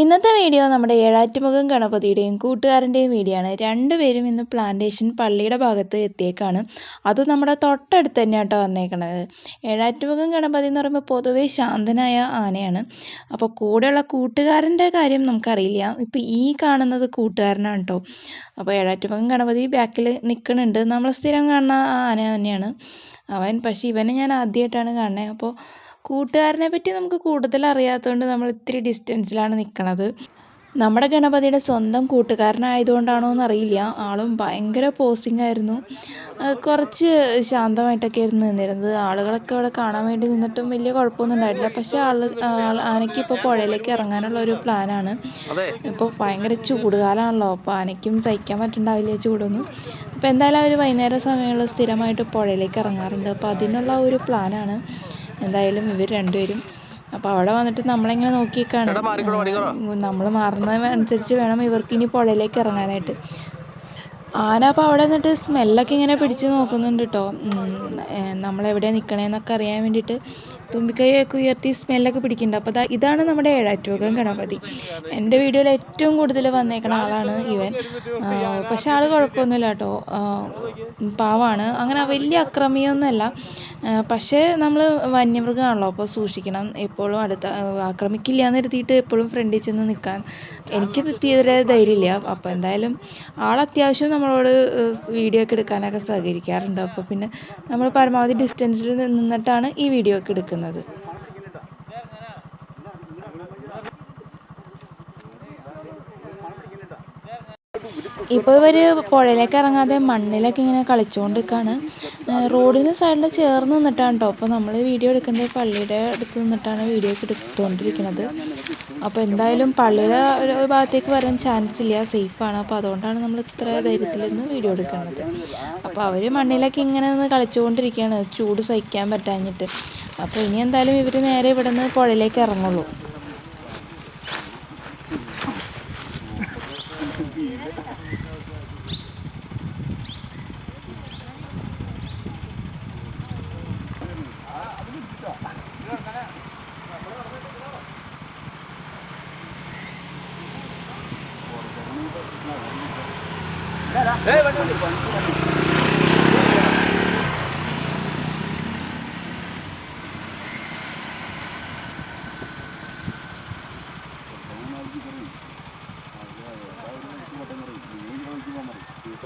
ഇന്നത്തെ വീഡിയോ നമ്മുടെ ഏഴാറ്റുമുഖം ഗണപതിയുടെയും കൂട്ടുകാരന്റെയും വീഡിയോ ആണ്. രണ്ടുപേരും ഇന്ന് പ്ലാന്റേഷൻ പള്ളിയുടെ ഭാഗത്ത് എത്തിയേക്കാണ്. അത് നമ്മുടെ തൊട്ടടുത്ത് തന്നെ കേട്ടോ വന്നേക്കണത്. ഏഴാറ്റുമുഖം ഗണപതി എന്ന് പറയുമ്പോൾ പൊതുവേ ശാന്തനായ ആനയാണ്. അപ്പോൾ കൂടെയുള്ള കൂട്ടുകാരന്റെ കാര്യം നമുക്കറിയില്ല. ഇപ്പോൾ ഈ കാണുന്നത് കൂട്ടുകാരനാണ് കേട്ടോ. അപ്പോൾ ഏഴാറ്റുമുഖം ഗണപതി ബാക്കിൽ നിൽക്കുന്നുണ്ട്. നമ്മൾ സ്ഥിരം കാണുന്ന ആന തന്നെയാണ്. അവൻ പക്ഷേ ഇവനെ ഞാൻ ആദ്യമായിട്ടാണ് കാണുന്നത്. അപ്പോൾ കൂട്ടുകാരനെ പറ്റി നമുക്ക് കൂടുതൽ അറിയാത്തതുകൊണ്ട് നമ്മൾ ഇത്തിരി ഡിസ്റ്റൻസിലാണ് നിൽക്കണത് നമ്മുടെ ഗണപതിയുടെ സ്വന്തം കൂട്ടുകാരനായതുകൊണ്ടാണോ എന്നറിയില്ല ആളും ഭയങ്കര പോസിംഗ് ആയിരുന്നു. കുറച്ച് ശാന്തമായിട്ടൊക്കെ ആയിരുന്നു നിന്നിരുന്നത്. ആളുകളൊക്കെ അവിടെ കാണാൻ വേണ്ടി നിന്നിട്ടും വലിയ കുഴപ്പമൊന്നും ഉണ്ടായിട്ടില്ല. പക്ഷേ ആൾ ആനയ്ക്ക് ഇപ്പോൾ പുഴയിലേക്ക് ഇറങ്ങാനുള്ള ഒരു പ്ലാനാണ്. ഇപ്പോൾ ഭയങ്കര ചൂടുകാലമാണല്ലോ അപ്പോൾ ആനയ്ക്കും സഹിക്കാൻ പറ്റുന്നുണ്ടാവില്ല ചൂടൊന്നും. അപ്പോൾ എന്തായാലും അവർ വൈകുന്നേരം സമയങ്ങളിൽ സ്ഥിരമായിട്ട് പുഴയിലേക്ക് ഇറങ്ങാറുണ്ട്. അപ്പോൾ അതിനുള്ള ഒരു പ്ലാനാണ്. എന്തായാലും ഇവർ രണ്ടുപേരും. അപ്പോൾ അവിടെ വന്നിട്ട് നമ്മളിങ്ങനെ നോക്കിയേക്കാണ്? നമ്മൾ മാറുന്നതനുസരിച്ച് വേണം ഇവർക്ക് ഇനി പുഴയിലേക്ക് ഇറങ്ങാനായിട്ട്. ആന അപ്പോൾ അവിടെ നിന്നിട്ട് സ്മെല്ലൊക്കെ ഇങ്ങനെ പിടിച്ച് നോക്കുന്നുണ്ട് കേട്ടോ നമ്മളെവിടെയാണ് നിൽക്കണേന്നൊക്കെ അറിയാൻ വേണ്ടിയിട്ട് തുമ്പിക്കൈയൊക്കെ ഉയർത്തി സ്മെല്ലൊക്കെ പിടിക്കുന്നുണ്ട്. അപ്പോൾ അതാ ഇതാണ് നമ്മുടെ ഏഴാറ്റുമുഖം ഗണപതി. എന്റെ വീഡിയോയിൽ ഏറ്റവും കൂടുതൽ വന്നേക്കണ ആളാണ് ഇവൻ. പക്ഷെ ആൾ കുഴപ്പമൊന്നുമില്ല കേട്ടോ. പാവാണ്. അങ്ങനെ വലിയ അക്രമിയൊന്നുമല്ല. പക്ഷേ നമ്മൾ വന്യമൃഗമാണല്ലോ അപ്പോൾ സൂക്ഷിക്കണം. എപ്പോഴും അടുത്ത ആക്രമിക്കില്ല എന്ന് കരുതിയിട്ട് എപ്പോഴും ഫ്രണ്ടിൽ ചെന്ന് നിൽക്കാൻ. എനിക്ക് തീരെ ധൈര്യമില്ല. അപ്പോൾ എന്തായാലും ആൾ അത്യാവശ്യം നമ്മളോട് വീഡിയോ ഒക്കെ എടുക്കാനൊക്കെ സഹകരിക്കാറുണ്ട്. അപ്പോൾ പിന്നെ നമ്മൾ പരമാവധി ഡിസ്റ്റൻസിൽ നിന്നിട്ടാണ് ഈ വീഡിയോ ഒക്കെ എടുക്കുന്നത്. ഇപ്പോൾ ഇവർ പുഴയിലേക്ക് ഇറങ്ങാതെ മണ്ണിലൊക്കെ ഇങ്ങനെ കളിച്ചുകൊണ്ട് നിൽക്കുകയാണ് റോഡിന് സൈഡിൽ ചേർന്ന് നിന്നിട്ടാണ് കേട്ടോ അപ്പോൾ നമ്മൾ വീഡിയോ എടുക്കുന്നത് പള്ളിയുടെ അടുത്ത് നിന്നിട്ടാണ് വീഡിയോ ഒക്കെ എടുത്തുകൊണ്ടിരിക്കുന്നത് അപ്പോൾ എന്തായാലും പള്ളിയുടെ ഒരു ഭാഗത്തേക്ക് വരാൻ ചാൻസ് ഇല്ല. സേഫാണ് അപ്പോൾ അതുകൊണ്ടാണ് നമ്മൾ ഇത്ര ധൈര്യത്തിൽ നിന്ന് വീഡിയോ എടുക്കുന്നത്. അപ്പോൾ അവർ മണ്ണിലൊക്കെ ഇങ്ങനെ നിന്ന് കളിച്ചുകൊണ്ടിരിക്കുകയാണ് ചൂട് സഹിക്കാൻ പറ്റാഞ്ഞിട്ട്. അപ്പോൾ ഇനി എന്തായാലും ഇവർ നേരെ ഇവിടെ നിന്ന് പുഴയിലേക്ക് ഇറങ്ങുള്ളൂ.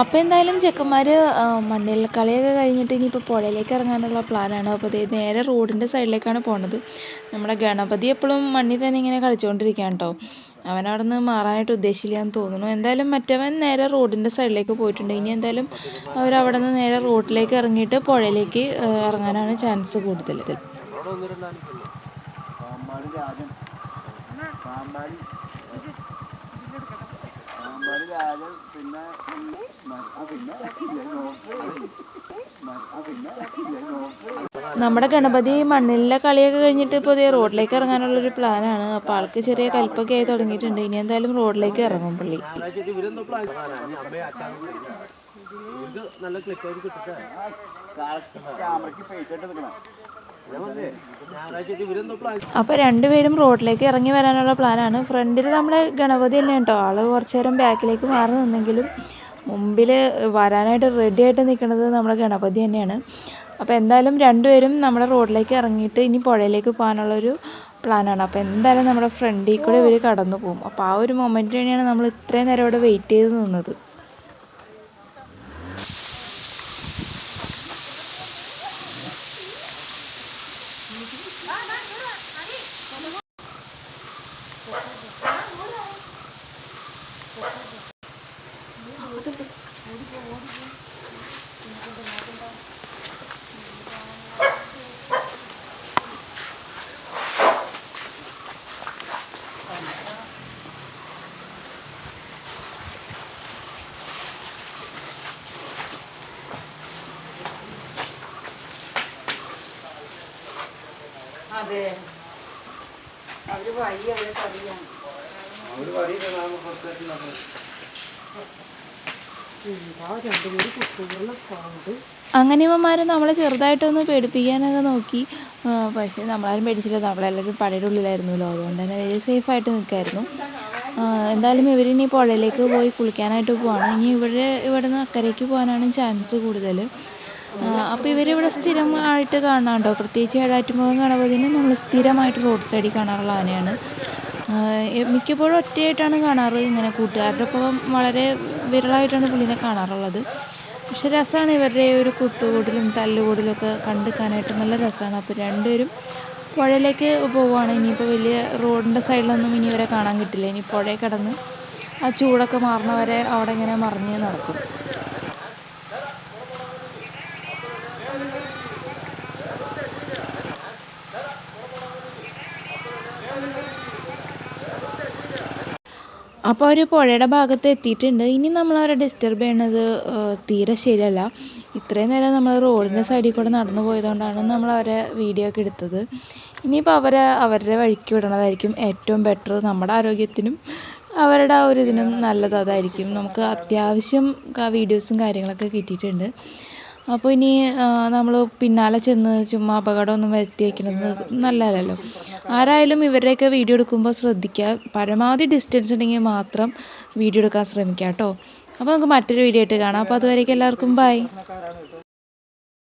അപ്പോൾ എന്തായാലും ചെക്കന്മാർ മണ്ണിൽ കളിയൊക്കെ കഴിഞ്ഞിട്ട് ഇനിയിപ്പോൾ പുഴയിലേക്ക് ഇറങ്ങാനുള്ള പ്ലാനാണ്. അപ്പോൾ ദേ നേരെ റോഡിന്റെ സൈഡിലേക്കാണ് പോണത്. നമ്മുടെ ഗണപതി എപ്പോഴും മണ്ണിൽ തന്നെ ഇങ്ങനെ കളിച്ചുകൊണ്ടിരിക്കുകയാണ് കേട്ടോ അവൻ അവിടെ നിന്ന് മാറാനായിട്ട് ഉദ്ദേശിച്ചില്ല എന്ന് തോന്നുന്നു. എന്തായാലും മറ്റവൻ നേരെ റോഡിന്റെ സൈഡിലേക്ക് പോയിട്ടുണ്ട്. ഇനി എന്തായാലും അവരവിടെ നിന്ന് നേരെ റോഡിലേക്ക് ഇറങ്ങിയിട്ട് പുഴയിലേക്ക് ഇറങ്ങാനാണ് ചാൻസ് കൂടുതൽ. പാമ്പാടി. പിന്നെ നമ്മുടെ ഗണപതി മണ്ണിലെ കളിയൊക്കെ കഴിഞ്ഞിട്ട് ഇപ്പോൾ ഇതേ റോഡിലേക്ക് ഇറങ്ങാനുള്ളൊരു പ്ലാനാണ്. അപ്പോൾ ആൾക്ക് ചെറിയ കൽപ്പൊക്കെ ആയി തുടങ്ങിയിട്ടുണ്ട്. ഇനി എന്തായാലും റോഡിലേക്ക് ഇറങ്ങും പുള്ളി. നല്ല ക്ലിക്കായിട്ട് കിട്ടട്ടെ. ക്യാമറയ്ക്ക് അപ്പോൾ രണ്ടുപേരും റോഡിലേക്ക് ഇറങ്ങി വരാനുള്ള പ്ലാനാണ്. ഫ്രണ്ടിൽ നമ്മുടെ ഗണപതി തന്നെ കേട്ടോ. ആൾ കുറച്ചു നേരം ബാക്കിലേക്ക് മാറി നിന്നെങ്കിലും മുമ്പിൽ വരാനായിട്ട് റെഡി ആയിട്ട് നിൽക്കുന്നത് നമ്മുടെ ഗണപതി തന്നെയാണ്. അപ്പോൾ എന്തായാലും രണ്ടുപേരും നമ്മുടെ റോഡിലേക്ക് ഇറങ്ങിയിട്ട് ഇനി പുഴയിലേക്ക് പോകാനുള്ള ഒരു പ്ലാനാണ്. അപ്പോൾ എന്തായാലും നമ്മുടെ ഫ്രണ്ടിൽ കൂടെ ഇവർ കടന്നു പോകും. അപ്പോൾ ആ ഒരു മൊമെന്റ് തന്നെയാണ് നമ്മൾ ഇത്രയും നേരം ഇവിടെ വെയിറ്റ് ചെയ്ത് നിന്നത്. അതെ. അവർ വഴി അവരെ പതിയാണ് അങ്ങനെ ഇവന്മാർ നമ്മളെ ചെറുതായിട്ടൊന്ന് പേടിപ്പിക്കാനൊക്കെ നോക്കി. പക്ഷേ നമ്മളാരും പേടിച്ചില്ല. നമ്മളെല്ലാവരും പടയുടെ ഉള്ളിലായിരുന്നല്ലോ. അതുകൊണ്ട് തന്നെ വെരി സേഫായിട്ട് നിൽക്കായിരുന്നു. എന്തായാലും ഇവർ ഇനി പുഴയിലേക്ക് പോയി കുളിക്കാനായിട്ട് പോവാണ്. ഇനി ഇവിടെ ഇവിടെ നിന്ന് അക്കരയ്ക്ക് പോകാനാണ് ചാൻസ് കൂടുതൽ. അപ്പോൾ ഇവരിവിടെ സ്ഥിരമായിട്ട് കാണാം കേട്ടോ. പ്രത്യേകിച്ച് ഏഴാറ്റുമുഖം ഗണപതിനെ നമ്മൾ സ്ഥിരമായിട്ട് റോഡ് സൈഡിൽ കാണാറുള്ള ആനയാണ്. മിക്കപ്പോഴും ഒറ്റയായിട്ടാണ് കാണാറ് ഇങ്ങനെ കൂട്ടുകാരുടെ ഒപ്പം വളരെ വിരളമായിട്ടാണ് പുള്ളിനെ കാണാറുള്ളത്. പക്ഷെ രസമാണ് ഇവരുടെ ഒരു കുത്തുകൂടലും തല്ലുകൂടലും ഒക്കെ കണ്ടെടുക്കാനായിട്ട് നല്ല രസമാണ്. അപ്പോൾ രണ്ടുപേരും പുഴയിലേക്ക് പോവുകയാണ്. ഇനിയിപ്പോൾ വലിയ റോഡിന്റെ സൈഡിലൊന്നും ഇനി ഇവരെ കാണാൻ കിട്ടില്ല. ഇനി പുഴയിൽ കിടന്ന് ആ ചൂടൊക്കെ മാറണവരെ അവിടെ ഇങ്ങനെ മറിഞ്ഞ് നടക്കും. അപ്പോൾ അവർ പുഴയുടെ ഭാഗത്ത് എത്തിയിട്ടുണ്ട്. ഇനി നമ്മൾ അവരെ ഡിസ്റ്റർബ് ചെയ്യണത് തീരെ ശരിയല്ല. ഇത്രയും നേരം നമ്മൾ റോഡിന്റെ സൈഡിൽ കൂടെ നടന്നു പോയതുകൊണ്ടാണ് നമ്മൾ അവരെ വീഡിയോ ഒക്കെ എടുത്തത്. ഇനിയിപ്പോൾ അവരെ അവരുടെ വഴിക്ക് വിടണതായിരിക്കും ഏറ്റവും ബെറ്റർ നമ്മുടെ ആരോഗ്യത്തിനും അവരുടെ ആ ഒരു ഇതിനും നല്ലത് അതായിരിക്കും. നമുക്ക് അത്യാവശ്യം വീഡിയോസും കാര്യങ്ങളൊക്കെ കിട്ടിയിട്ടുണ്ട്. അപ്പോൾ ഇനി നമ്മൾ പിന്നാലെ ചെന്ന് ചുമ്മാ അപകടമൊന്നും വരുത്തി വയ്ക്കുന്നത് നല്ലതല്ലല്ലോ. ആരായാലും ഇവരുടെയൊക്കെ വീഡിയോ എടുക്കുമ്പോൾ ശ്രദ്ധിക്കുക. പരമാവധി ഡിസ്റ്റൻസ് ഉണ്ടെങ്കിൽ മാത്രം വീഡിയോ എടുക്കാൻ ശ്രമിക്കുക കേട്ടോ. അപ്പോൾ നമുക്ക് മറ്റൊരു വീഡിയോ ആയിട്ട് കാണാം. അപ്പോൾ അതുവരേക്കും എല്ലാവർക്കും ബൈ